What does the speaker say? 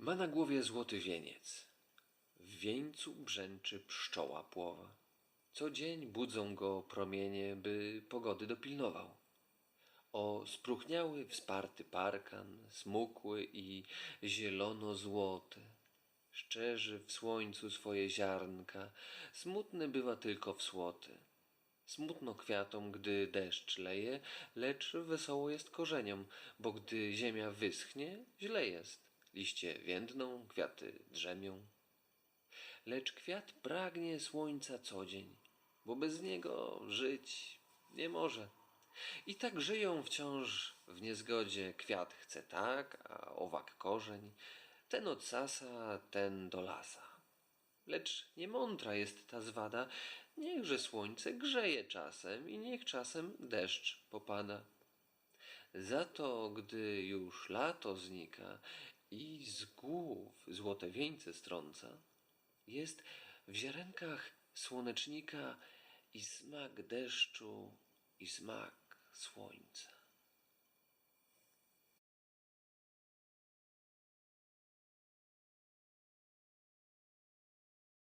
Ma na głowie złoty wieniec. W wieńcu brzęczy pszczoła płowa. Co dzień budzą go promienie, by pogody dopilnował. O spróchniały, wsparty parkan, smukły i zielono-złoty. Szczerzy w słońcu swoje ziarnka, smutny bywa tylko w słoty. Smutno kwiatom, gdy deszcz leje, lecz wesoło jest korzeniom, bo gdy ziemia wyschnie, źle jest. Liście więdną, kwiaty drzemią. Lecz kwiat pragnie słońca co dzień, bo bez niego żyć nie może. I tak żyją wciąż w niezgodzie. Kwiat chce tak, a owak korzeń. Ten od sasa, ten do lasa. Lecz niemądra jest ta zwada. Niechże słońce grzeje czasem i niech czasem deszcz popada. Za to, gdy już lato znika i z głów złote wieńce strąca, jest w ziarenkach słonecznika i smak deszczu, i smak słońca.